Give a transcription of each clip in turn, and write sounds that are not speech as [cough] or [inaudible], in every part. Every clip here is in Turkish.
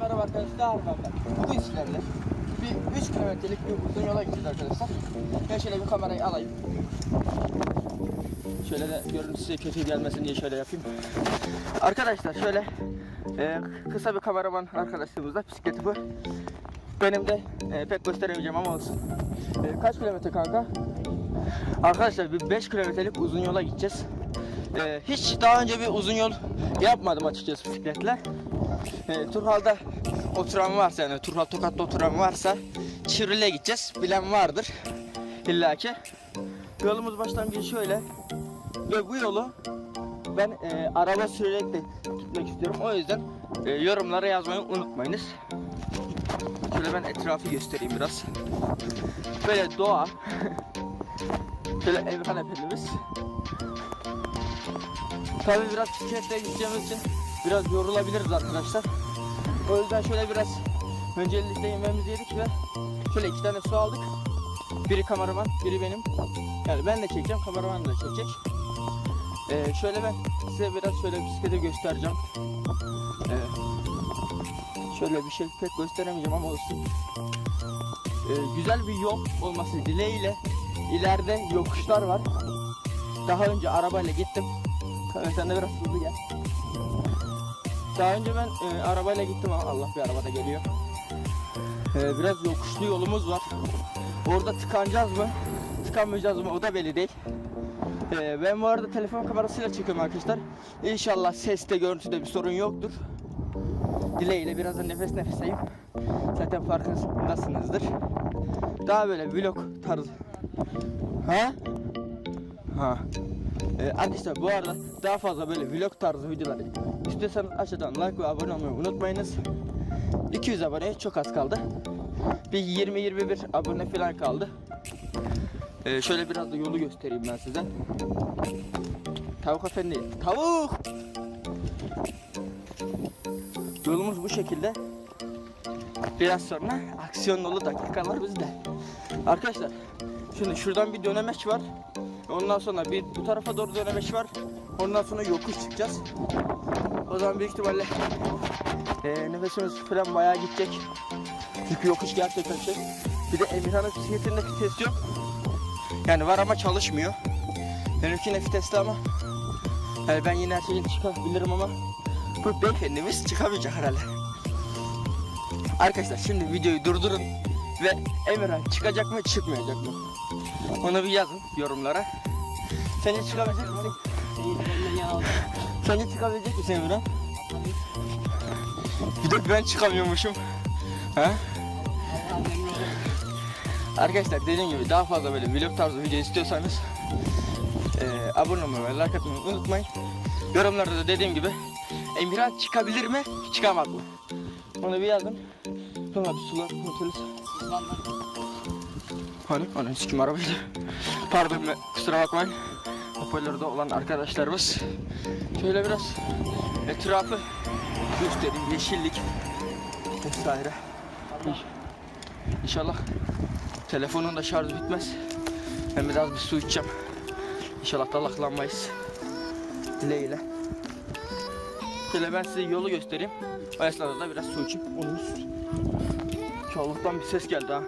merhaba arkadaşlar. Ben Bugün sizlerle bir 3 kilometrelik bir uzun yola gideceğiz arkadaşlar. Ben şöyle bir kamerayı alayım. Şöyle de görüntü kötü gelmesin diye şöyle yapayım. Arkadaşlar şöyle e, kısa bir kameraman arkadaşımızla bisikleti bu. Benim de e, pek gösteremeyeceğim ama olsun. E, kaç kilometre kanka? Arkadaşlar bir 5 kilometrelik uzun yola gideceğiz. E, hiç daha önce bir uzun yol yapmadım açıkçası bisikletle. E, Turhal'da oturan varsa yani Turhal Tokat'ta oturan varsa Çivril'e gideceğiz. Bilen vardır. İlla ki. Yolumuz başlangıcı şöyle. Ve bu yolu ben e, araba sürerek de gitmek istiyorum. O yüzden e, yorumlara yazmayı unutmayınız. Şöyle ben etrafı göstereyim biraz. Böyle doğa. [laughs] Şöyle Emirhan Efendimiz. Tabi biraz bisikletle gideceğimiz için biraz yorulabiliriz arkadaşlar. O yüzden şöyle biraz öncelikle yemeğimizi yedik ve şöyle iki tane su aldık. Biri kameraman, biri benim. Yani ben de çekeceğim, kameraman da çekecek. Ee, şöyle ben size biraz şöyle bisikleti göstereceğim. Ee, şöyle bir şey pek gösteremeyeceğim ama olsun. Ee, güzel bir yol olması dileğiyle ileride yokuşlar var. Daha önce arabayla gittim. Sen de biraz hızlı gel. Daha önce ben e, arabayla gittim Allah bir arabada geliyor. E, biraz yokuşlu yolumuz var. Orada tıkanacağız mı? Tıkanmayacağız mı? O da belli değil. E, ben bu arada telefon kamerasıyla çekiyorum arkadaşlar. İnşallah seste görüntüde bir sorun yoktur. Dileğiyle biraz da nefes nefeseyim. Zaten farkındasınızdır. Daha böyle vlog tarzı. Ha? Ha. Ee, arkadaşlar bu arada daha fazla böyle vlog tarzı videolar istiyorsanız aşağıdan like ve abone olmayı unutmayınız. 200 aboneye çok az kaldı. Bir 20-21 abone falan kaldı. Ee, şöyle biraz da yolu göstereyim ben size. Tavuk efendi. Tavuk! Yolumuz bu şekilde. Biraz sonra aksiyon dolu dakikalar bizde. Arkadaşlar şimdi şuradan bir dönemeç var. Ondan sonra bir bu tarafa doğru dönemeç var. Ondan sonra yokuş çıkacağız. O zaman büyük ihtimalle e, nefesimiz falan bayağı gidecek. Çünkü yokuş gerçekten şey. Bir de Emirhan'ın bisikletinde vites yok. Yani var ama çalışmıyor. Benimkine vitesli ama yani ben yine her şeyin çıkabilirim ama bu beyefendimiz çıkamayacak herhalde. Arkadaşlar şimdi videoyu durdurun ve Emirhan çıkacak mı çıkmayacak mı? Onu bir yazın yorumlara. Sence çıkabilecek misin? Sence çıkabilecek misin Emirhan? Bir de ben çıkamıyormuşum. Ha? Arkadaşlar dediğim gibi daha fazla böyle vlog tarzı video istiyorsanız eee abone olmayı ve like atmayı unutmayın. Yorumlarda da dediğim gibi Emirhan çıkabilir mi, çıkamaz mı? Onu bir yazın. Sonra bir sular kontrolü. Hani? Hani sikim arabaydı. Pardon be, kusura bakmayın. Hoparlörde olan arkadaşlarımız. Şöyle biraz etrafı göstereyim. Yeşillik vesaire. İnş- İnşallah telefonun da şarjı bitmez. Ben biraz bir su içeceğim. İnşallah dalaklanmayız. Dileğiyle. Şöyle ben size yolu göstereyim. O da biraz su içeyim. Onu Çağlıktan bir ses geldi ha.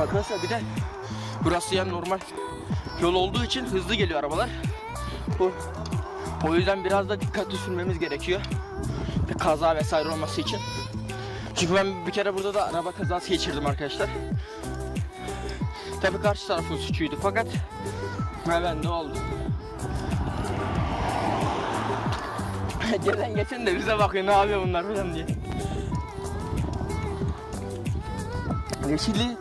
Arkadaşlar bir de burası yani normal yol olduğu için hızlı geliyor arabalar. Bu o yüzden biraz da dikkatli sürmemiz gerekiyor. Bir kaza vesaire olması için. Çünkü ben bir kere burada da araba kazası geçirdim arkadaşlar. Tabii karşı tarafın suçuydu fakat ben ne oldu? [laughs] Gelen geçen de bize bakıyor ne yapıyor bunlar falan diye. Yeşili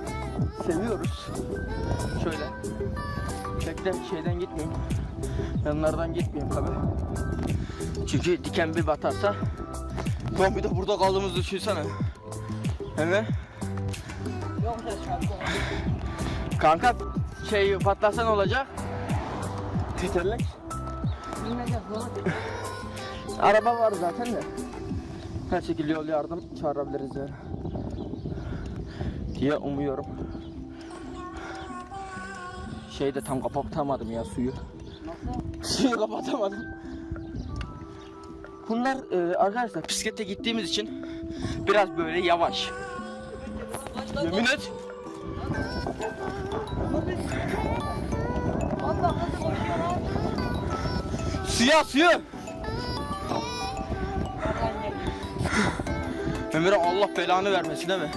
seviyoruz. Şöyle. Pek de şeyden gitmiyorum. Yanlardan gitmiyorum tabi. Çünkü diken bir batarsa bir de burada kaldığımızı düşünsene. Hemen. Kanka şey patlarsa ne olacak? Tekerlek. Araba var zaten de. Her şekilde yol yardım çağırabiliriz yani. diye umuyorum. Şeyde tam kapatamadım ya suyu. Suyu kapatamadım. Bunlar e, arkadaşlar bisiklete gittiğimiz için biraz böyle yavaş. Yemin et. Suya suyu. Ömer'e Allah belanı vermesin değil mi?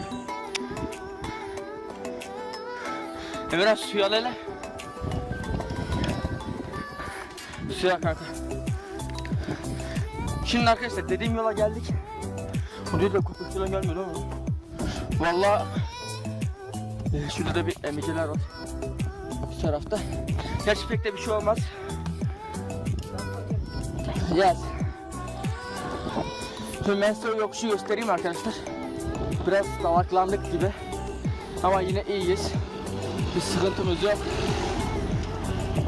Ömer'e suya al hele. Suya kanka. Şimdi arkadaşlar dediğim yola geldik. Buraya da falan gelmiyor ama. Valla şurada da bir emiciler var. Bu tarafta. Gerçi pek de bir şey olmaz. Yes. Şimdi ben size yokuşu göstereyim arkadaşlar. Biraz salaklandık gibi. Ama yine iyiyiz. Bir sıkıntımız yok.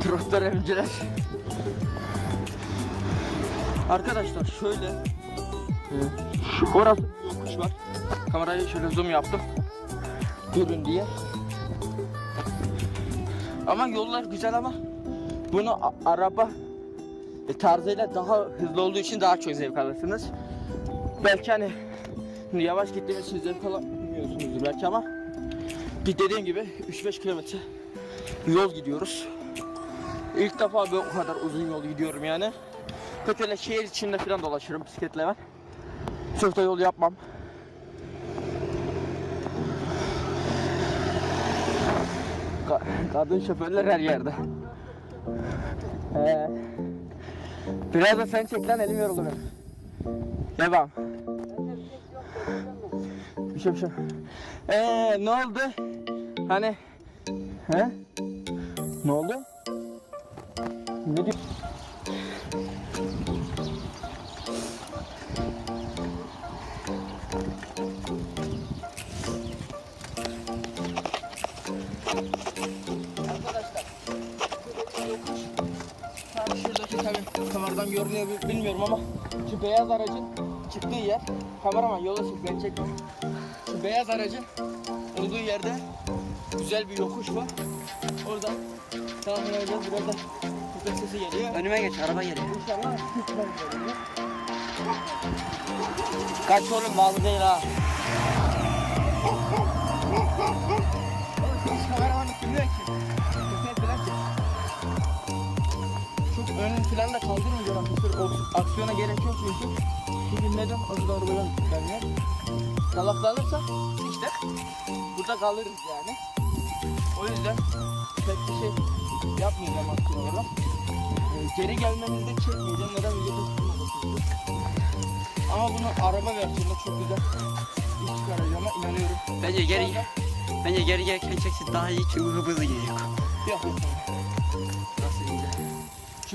Trotlar emciler. Arkadaşlar şöyle orası bir yokuş var. Kamerayı şöyle zoom yaptım. Görün diye. Ama yollar güzel ama bunu araba e, tarzıyla daha hızlı olduğu için daha çok zevk alırsınız. Belki hani yavaş gittiğimiz için zevk alamıyorsunuzdur belki ama bir dediğim gibi 3-5 kilometre yol gidiyoruz. İlk defa ben o kadar uzun yol gidiyorum yani. Öyle şehir içinde falan dolaşırım bisikletle ben. Çok da yol yapmam. Ka- kadın şoförler her yerde. Ee, biraz da sen çek lan elim yoruldu benim. Devam. Bir şey bir şey. Ee, ne oldu? Hani? He? Ne oldu? Ne diyor? Tabii kameradan görünüyor bilmiyorum ama şu beyaz aracın çıktığı yer, kameraman yola çık ben çekmem. Şu beyaz aracın olduğu yerde güzel bir yokuş var. Oradan devam edeceğiz. Biraz da köpek sesi geliyor. Önüme geç araba geliyor. İnşallah. Kaç oğlum bağlı değil ha. Oğlum kameramanlık bilmiyor ki. Falan da kaldırmayacağım arkadaşlar. O aksiyona gerek yok çünkü. Çünkü neden? Orada arabadan gelmiyor. Salaklanırsa işte burada kalırız yani. O yüzden pek bir şey yapmayacağım aksiyon olarak. Ee, geri gelmenizi de çekmeyeceğim. Neden videoda tutmamışsınız? Ama bunu araba versiyonunda çok güzel iş çıkaracağıma inanıyorum. Bence geri bence geri gelirken çeksin daha iyi çünkü hızlı gidiyor. Yok yok.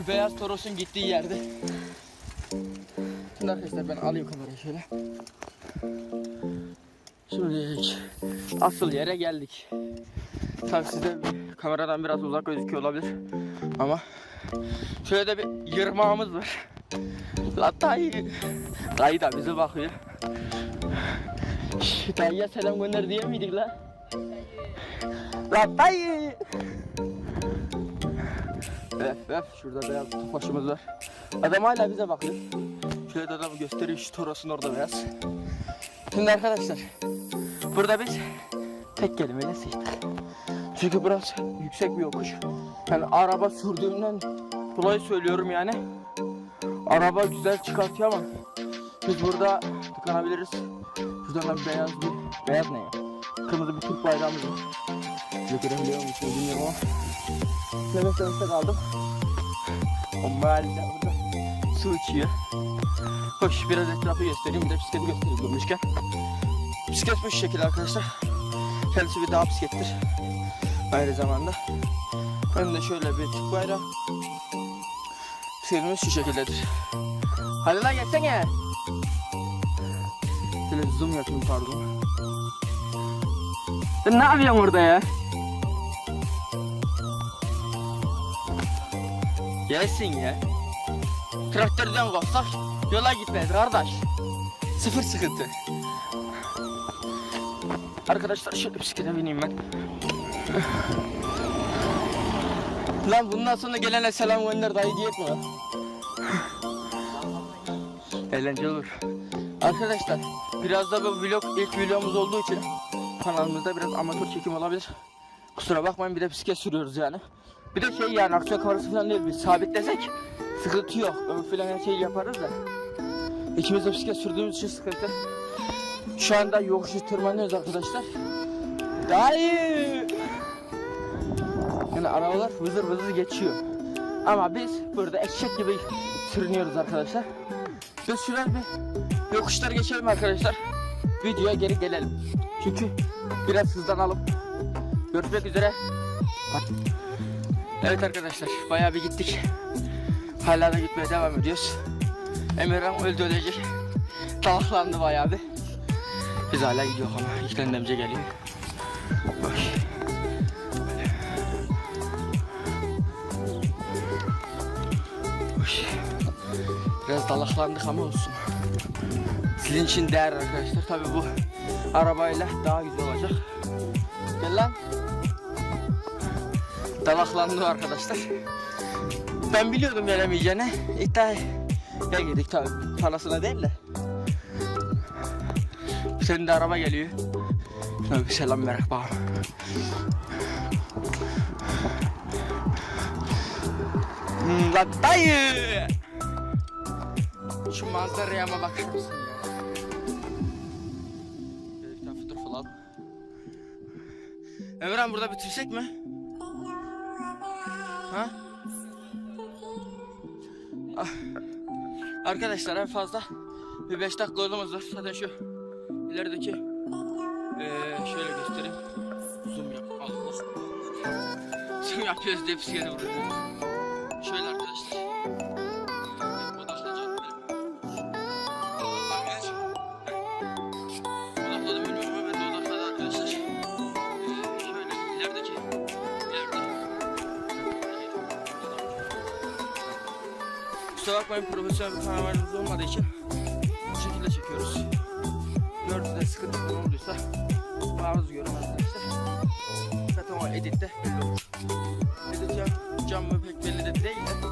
Beyaz Toros'un gittiği yerde. Şimdi arkadaşlar ben alayım kamerayı şöyle. Şimdi asıl yere geldik. Tabii size kameradan biraz uzak gözüküyor olabilir. Ama şöyle de bir yırmağımız var. La dayı. Da bize bakıyor. Dayıya selam gönder diye miydik la? La dayı. Öf öf şurada beyaz tofaşımız var. Adam hala bize bakıyor. Şöyle adamı gösteriyor şu Toros'un orada beyaz. Şimdi arkadaşlar burada biz tek kelimeyle seçtik. Çünkü burası yüksek bir yokuş. Yani araba sürdüğümden dolayı söylüyorum yani. Araba güzel çıkartıyor ama biz burada tıkanabiliriz. Şuradan da beyaz bir, beyaz ne ya? Kırmızı bir Türk bayrağımız var. Görebiliyor musunuz bilmiyorum ama. Nefes nefese kaldım. O mahallede burada su içiyor. Hoş biraz etrafı göstereyim bir de bisikleti göstereyim durmuşken. Bisiklet bu şekilde arkadaşlar. Kendisi bir dağ bisiklettir. Aynı zamanda. Önünde şöyle bir Türk bayrağı. Bisikletimiz şu şekildedir. Hadi lan geçsene. Şöyle zoom yapayım pardon. Sen ne yapıyorsun orada ya? Gelsin ya. Traktörden kopsak yola gitmez kardeş. Sıfır sıkıntı. Arkadaşlar şöyle bisiklete bineyim ben. Lan bundan sonra gelene selam gönder dayı diyet mi? Eğlenceli olur. Arkadaşlar biraz da bu vlog ilk vlogumuz olduğu için kanalımızda biraz amatör çekim olabilir. Kusura bakmayın bir de bisiklet sürüyoruz yani. Bir de şey yani aksiyon kamerası falan değil biz sabitlesek sıkıntı yok. Öbür falan her şeyi yaparız da. İkimiz de bisiklet sürdüğümüz için sıkıntı. Şu anda yokuşu tırmanıyoruz arkadaşlar. Dayı! Yani arabalar vızır vızır geçiyor. Ama biz burada eşek gibi sürünüyoruz arkadaşlar. Biz şuradan bir yokuşlar geçelim arkadaşlar. Videoya geri gelelim. Çünkü biraz hızlanalım. Görüşmek üzere. Evet arkadaşlar bayağı bir gittik. Hala da gitmeye devam ediyoruz. Emirhan öldü ölecek. Dalaklandı bayağı bir. Biz hala gidiyor ama ilklenmemize geliyor. Bak. Biraz dalaklandık ama olsun. Sizin için değer arkadaşlar. Tabii bu arabayla daha güzel olacak. Gel lan. Dalaklandı arkadaşlar. Ben biliyordum gelemeyeceğini. İddiaya girdik tabii. Parasına değil de. Senin de araba geliyor. Şuna selam ver bakalım. Hmm, Lan dayı! Şu manzaraya ama bakar mısın. Emran burada bitirsek mi? Arkadaşlar en fazla bir 5 dakika yolumuz var. Zaten şu ilerideki eee şöyle göstereyim. Zoom yap. Allah. Zoom yapıyoruz diye psikiyatri vuruyoruz. Profesyonel bir kameramız olmadığı için bu şekilde çekiyoruz. Görüntüde sıkıntı falan olduysa maruz görün. Zaten o editte belli olur. Edit cam mı pek belli de değil de.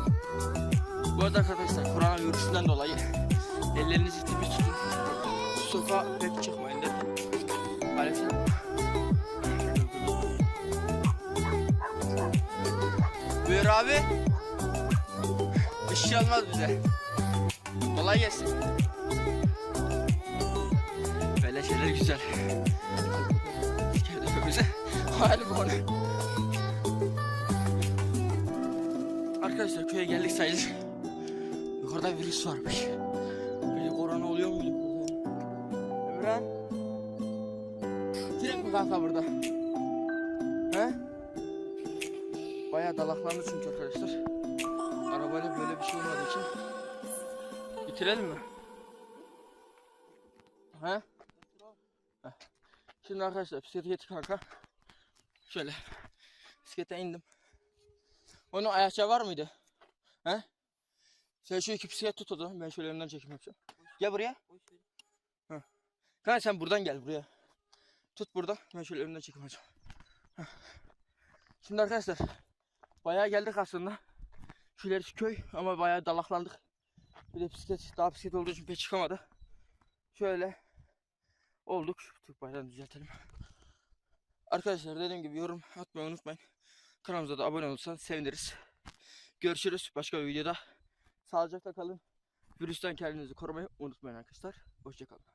Bu arada arkadaşlar koronavirüsünden dolayı ellerinizi temiz tutun. Sokağa pek çıkmayın dedim. Aleyküm. Buyur abi. Bir şey olmaz bize. Kolay gelsin. Böyle şeyler güzel. Kendimize hali konu. Arkadaşlar köye geldik sayılır. Yukarıda virüs varmış. Bir korona oluyor muydu? Emran. Direkt mi kanka burada? He? Bayağı dalaklandı çünkü arkadaşlar. Arabayla böyle bir şey olmadığı için. Bitirelim mi? He? Şimdi arkadaşlar bisiklete getir kanka. Şöyle. Bisiklete indim. Onun ayakçı var mıydı? He? Sen şu iki bisiklet tut o. Ben şöyle önden çekim yapacağım. Gel buraya. Heh. Kanka sen buradan gel buraya. Tut burada. Ben şöyle önden çekim yapacağım. Şimdi arkadaşlar. Bayağı geldik aslında. Şu köy ama bayağı dalaklandık. Bir de bisiklet, daha bisiklet olduğu için pek çıkamadı. Şöyle olduk. Türk bayrağını düzeltelim. Arkadaşlar dediğim gibi yorum atmayı unutmayın. Kanalımıza da abone olursanız seviniriz. Görüşürüz başka bir videoda. Sağlıcakla kalın. Virüsten kendinizi korumayı unutmayın arkadaşlar. Hoşçakalın.